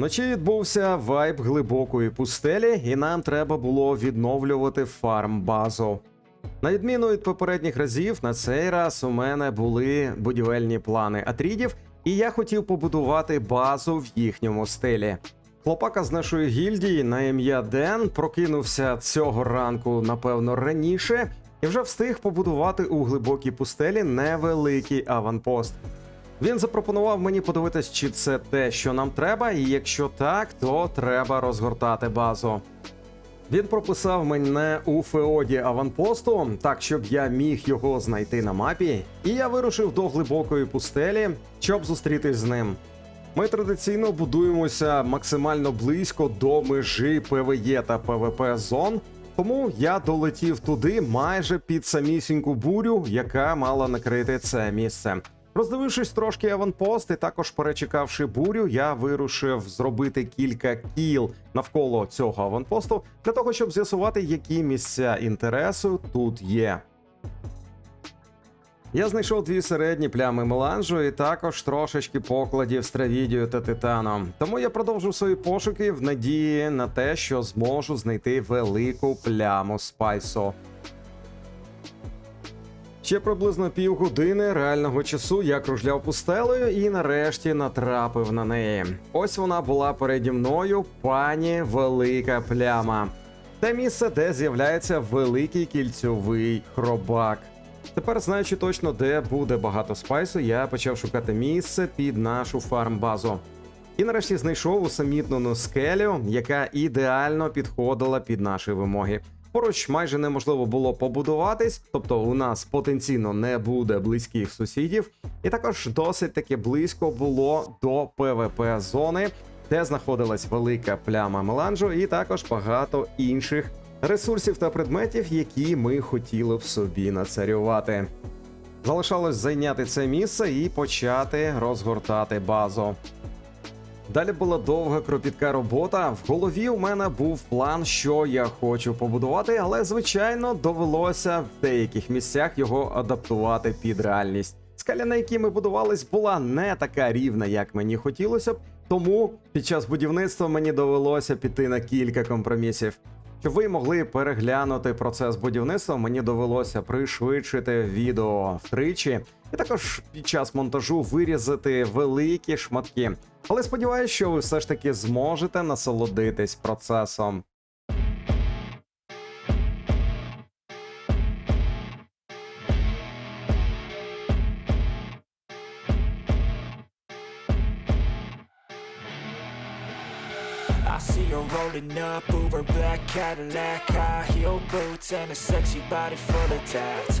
Вночі відбувся вайб глибокої пустелі, і нам треба було відновлювати фарм-базу. На відміну від попередніх разів, на цей раз у мене були будівельні плани атрідів, і я хотів побудувати базу в їхньому стилі. Хлопака з нашої гільдії на ім'я Ден прокинувся цього ранку, напевно, раніше, і вже встиг побудувати у глибокій пустелі невеликий аванпост. Він запропонував мені подивитись, чи це те, що нам треба, і якщо так, то треба розгортати базу. Він прописав мене у феоді аванпосту, так щоб я міг його знайти на мапі, і я вирушив до глибокої пустелі, щоб зустрітись з ним. Ми традиційно будуємося максимально близько до межі ПВЕ та ПВП зон, тому я долетів туди майже під самісіньку бурю, яка мала накрити це місце. Роздивившись трошки аванпост і також перечекавши бурю, я вирушив зробити кілька кіл навколо цього аванпосту для того, щоб з'ясувати, які місця інтересу тут є. Я знайшов дві середні плями меланжу і також трошечки покладів стравідію та титаном. Тому я продовжив свої пошуки в надії на те, що зможу знайти велику пляму спайсу. Ще приблизно півгодини реального часу я кружляв пустелею і нарешті натрапив на неї. Ось вона була переді мною, пані велика пляма. Те місце, де з'являється великий кільцьовий хробак. Тепер, знаючи точно, де буде багато спайсу, я почав шукати місце під нашу фармбазу. І нарешті знайшов усамітнену скелю, яка ідеально підходила під наші вимоги. Поруч майже неможливо було побудуватись, тобто у нас потенційно не буде близьких сусідів, і також досить таки близько було до ПВП зони, де знаходилась велика пляма меланжу, і також багато інших ресурсів та предметів, які ми хотіли б собі нацарювати. Залишалось зайняти це місце і почати розгортати базу. Далі була довга кропітка робота. В голові у мене був план, що я хочу побудувати, але звичайно довелося в деяких місцях його адаптувати під реальність. Скаля, на якій ми будувались, була не така рівна, як мені хотілося б, тому під час будівництва мені довелося піти на кілька компромісів. Щоб ви могли переглянути процес будівництва, мені довелося пришвидшити відео втричі, і також під час монтажу вирізати великі шматки. Але сподіваюся, що ви все ж таки зможете насолодитись процесом. See her rolling up, Uber black Cadillac, high heel boots and a sexy body full of tats.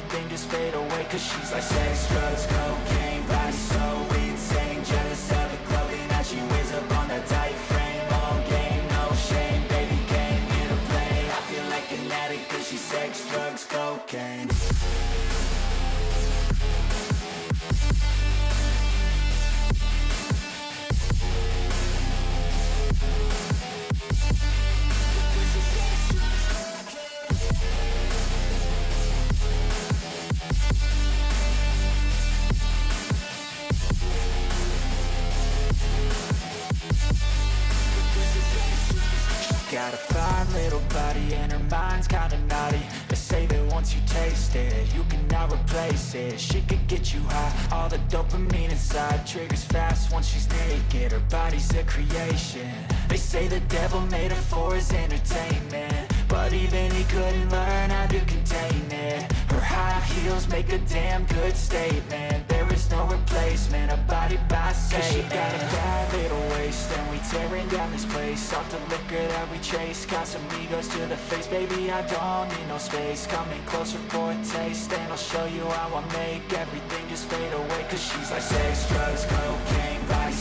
everything just fade away. Cause she's like sex, drugs, cocaine, body cannot replace it. She could get you high, all the dopamine inside Triggers fast once she's naked, her body's a creation. They say the devil made her for his entertainment. But even he couldn't learn how to contain it. Her high heels make a damn good statement. There is no replacement, a body by Satan she got a bad little waist and we tearing down this place. Off the liquor that we chase Casamigos to the face, baby I don't need no space. Coming closer for a taste and I'll show you how I make everything just fade away. Cause she's like sex, drugs, cocaine, body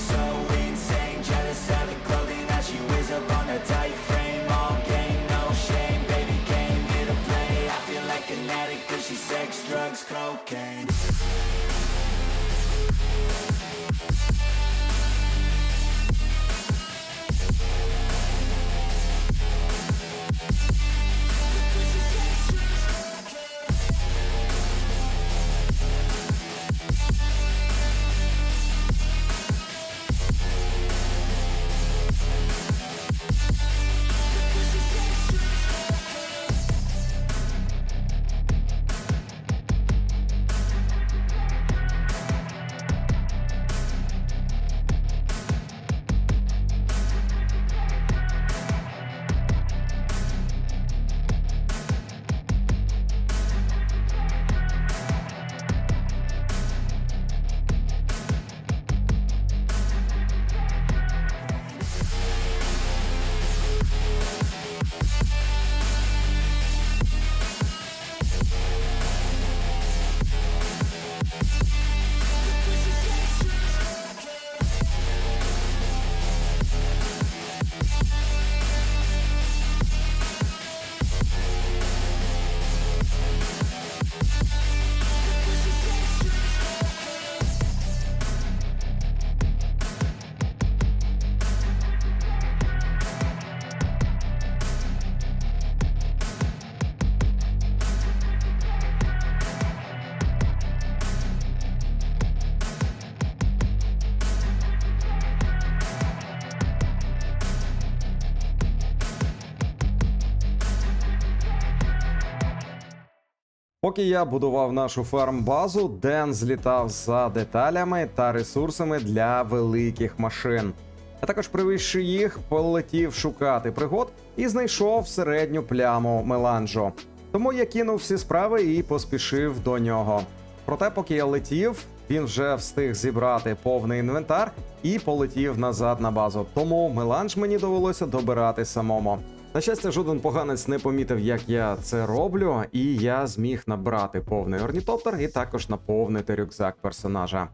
Поки я будував нашу фармбазу, Ден злітав за деталями та ресурсами для великих машин. А також привезши їх, полетів шукати пригод і знайшов середню пляму меланжо. Тому я кинув всі справи і поспішив до нього. Проте, поки я летів, він вже встиг зібрати повний інвентар і полетів назад на базу. Тому меланж мені довелося добирати самому. На щастя, жоден поганець не помітив, як я це роблю, і я зміг набрати повний орнітоптер і також наповнити рюкзак персонажа.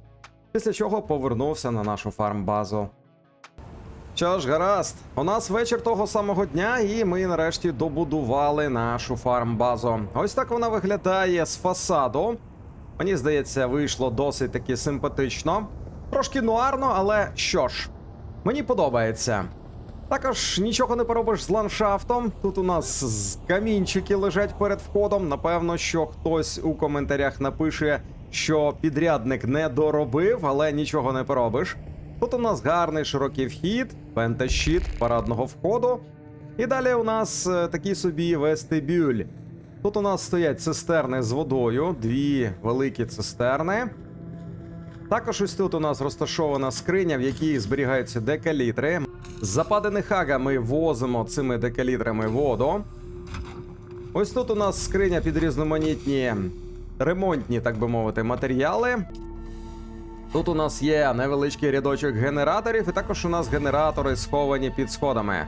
Після чого повернувся на нашу фармбазу. Що ж, гаразд, у нас вечір того самого дня, і ми нарешті добудували нашу фармбазу. Ось так вона виглядає з фасаду. Мені здається, вийшло досить таки симпатично. Трошки нуарно, але що ж, мені подобається. Також нічого не поробиш з ландшафтом. Тут у нас камінчики лежать перед входом. Напевно, що хтось у коментарях напише, що підрядник не доробив, але нічого не поробиш. Тут у нас гарний широкий вхід, пентащит парадного входу. І далі у нас е, такий собі вестибюль. Тут у нас стоять цистерни з водою, дві великі цистерни. Також ось тут у нас розташована скриня, в якій зберігаються декалітри. З западини хага ми возимо цими декалітрами воду. Ось тут у нас скриня під різноманітні ремонтні, так би мовити, матеріали. Тут у нас є невеличкий рядочок генераторів, і також у нас генератори сховані під сходами.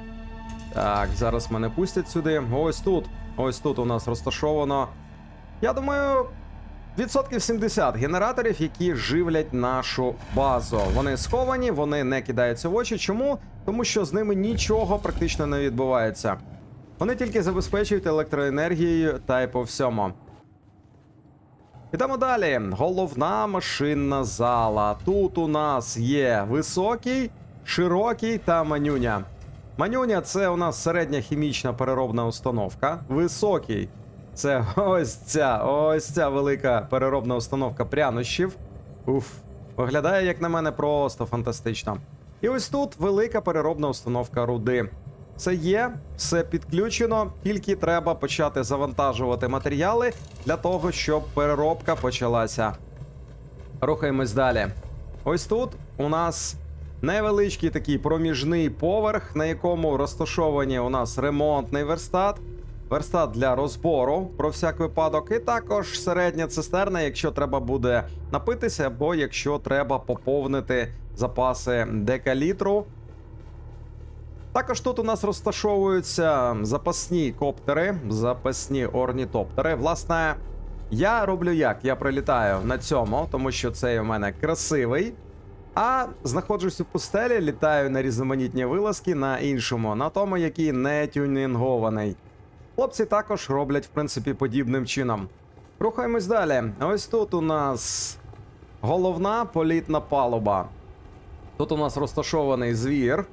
Так, зараз мене пустять сюди. Ось тут. Ось тут у нас розташовано. Я думаю, відсотків 70 генераторів, які живлять нашу базу. Вони сховані, вони не кидаються в очі. Чому? Тому що з ними нічого практично не відбувається. Вони тільки забезпечують електроенергією та й по всьому. Ідемо далі. Головна машинна зала. Тут у нас є високий, широкий та манюня. Манюня це у нас середня хімічна переробна установка. Високий це ось ця, ось ця велика переробна установка прянощів. Уф, виглядає, як на мене, просто фантастично. І ось тут велика переробна установка руди. Це є, все підключено, тільки треба почати завантажувати матеріали для того, щоб переробка почалася. Рухаємось далі. Ось тут у нас невеличкий такий проміжний поверх, на якому розташовані у нас ремонтний верстат, верстат для розбору про всяк випадок, і також середня цистерна, якщо треба буде напитися, або якщо треба поповнити запаси декалітру. Також тут у нас розташовуються запасні коптери, запасні орнітоптери. Власне, я роблю як? Я прилітаю на цьому, тому що цей у мене красивий. А знаходжусь у пустелі, літаю на різноманітні вилазки на іншому, на тому, який не тюнінгований. Хлопці також роблять, в принципі, подібним чином. Рухаємось далі. Ось тут у нас головна політна палуба. Тут у нас розташований звір,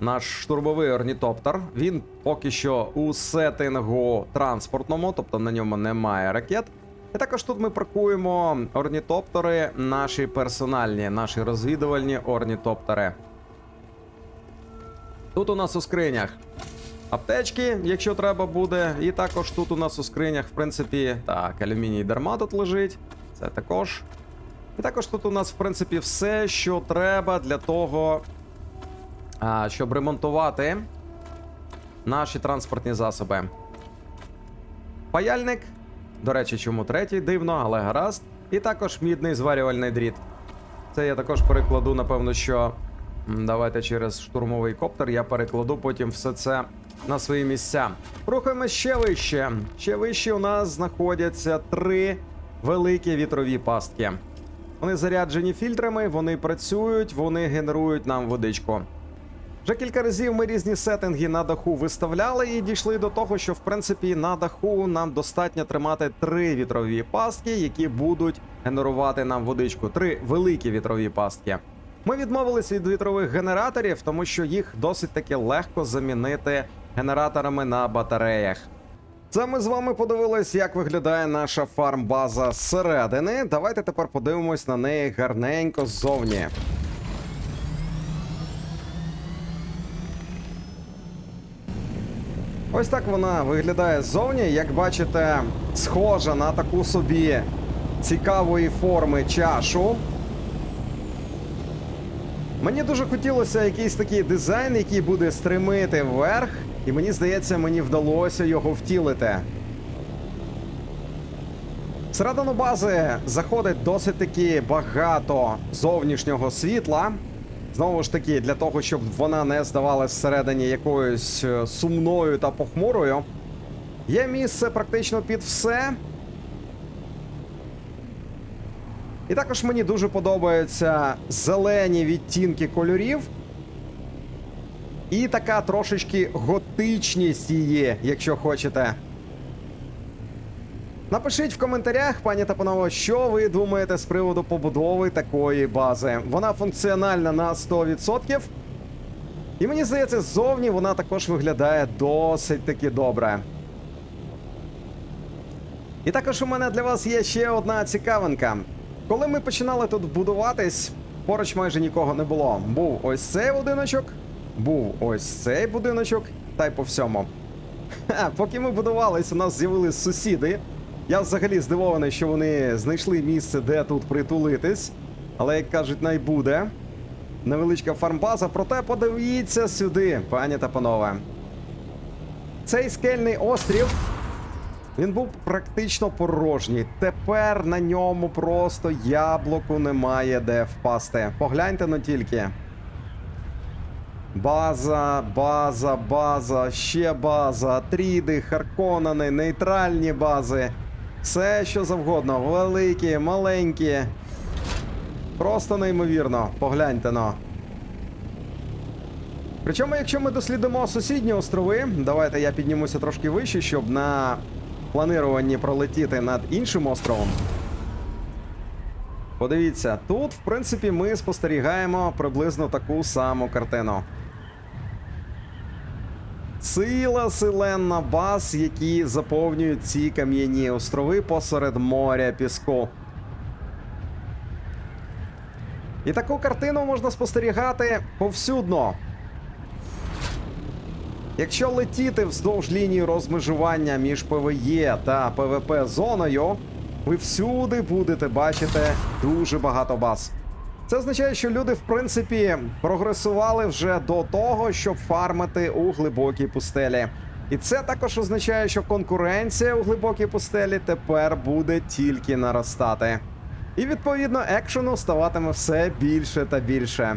наш штурмовий орнітоптер. Він поки що у сеттингу транспортному, тобто на ньому немає ракет. І також тут ми паркуємо орнітоптери, наші персональні, наші розвідувальні орнітоптери. Тут у нас у скринях аптечки, якщо треба буде. І також тут у нас у скринях, в принципі, так, алюміній дарма тут лежить. Це також. І також тут у нас, в принципі, все, що треба для того, щоб ремонтувати наші транспортні засоби. Паяльник. До речі, чому третій дивно, але гаразд. І також мідний зварювальний дріт. Це я також перекладу, напевно, що. Давайте через штурмовий коптер я перекладу потім все це на свої місця. Рухаємось ще вище. Ще вище у нас знаходяться три великі вітрові пастки. Вони заряджені фільтрами, вони працюють, вони генерують нам водичку. Вже кілька разів ми різні сеттинги на даху виставляли і дійшли до того, що в принципі на даху нам достатньо тримати три вітрові пастки, які будуть генерувати нам водичку. Три великі вітрові пастки. Ми відмовилися від вітрових генераторів, тому що їх досить таки легко замінити генераторами на батареях. Це ми з вами подивились, як виглядає наша фармбаза зсередини. Давайте тепер подивимось на неї гарненько ззовні. Ось так вона виглядає ззовні. Як бачите, схожа на таку собі цікавої форми чашу. Мені дуже хотілося якийсь такий дизайн, який буде стримити вверх, і мені здається, мені вдалося його втілити. Всередину бази заходить досить таки багато зовнішнього світла. Знову ж таки, для того, щоб вона не здавалась всередині якоюсь е, сумною та похмурою. Є місце практично під все. І також мені дуже подобаються зелені відтінки кольорів. І така трошечки готичність її, якщо хочете. Напишіть в коментарях, пані та панове, що ви думаєте з приводу побудови такої бази. Вона функціональна на 100%. І мені здається, ззовні вона також виглядає досить таки добре. І також у мене для вас є ще одна цікавинка. Коли ми починали тут будуватись, поруч майже нікого не було. Був ось цей будиночок, був ось цей будиночок, та й по всьому. Ха, поки ми будувались, у нас з'явились сусіди. Я взагалі здивований, що вони знайшли місце, де тут притулитись. Але, як кажуть, найбуде. Невеличка фармбаза, проте подивіться сюди, пані та панове. Цей скельний острів. Він був практично порожній. Тепер на ньому просто яблуку немає де впасти. Погляньте но тільки. База, база, база, ще база, тріди, харконани, нейтральні бази. Все що завгодно. Великі, маленькі. Просто неймовірно. Погляньте но. Причому, якщо ми дослідимо сусідні острови, давайте я піднімуся трошки вище, щоб на плануванні пролетіти над іншим островом. Подивіться, тут, в принципі, ми спостерігаємо приблизно таку саму картину. Сила селенна баз, які заповнюють ці кам'яні острови посеред моря піску. І таку картину можна спостерігати повсюдно. Якщо летіти вздовж лінії розмежування між ПВЄ та ПВП зоною, ви всюди будете бачити дуже багато баз. Це означає, що люди, в принципі, прогресували вже до того, щоб фармити у глибокій пустелі. І це також означає, що конкуренція у глибокій пустелі тепер буде тільки наростати. І відповідно екшену ставатиме все більше та більше.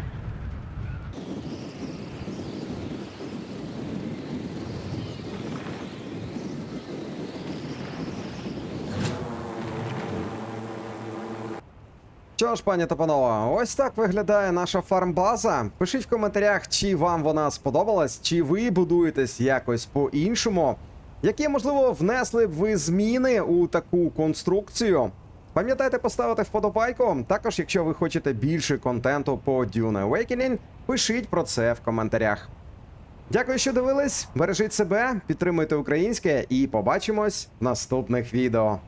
Що ж, пані та панове, ось так виглядає наша фармбаза. Пишіть в коментарях, чи вам вона сподобалась, чи ви будуєтесь якось по-іншому. Які, можливо, внесли б ви зміни у таку конструкцію? Пам'ятайте поставити вподобайку. Також, якщо ви хочете більше контенту по Dune Awakening, пишіть про це в коментарях. Дякую, що дивились. Бережіть себе, підтримуйте українське і побачимось в наступних відео.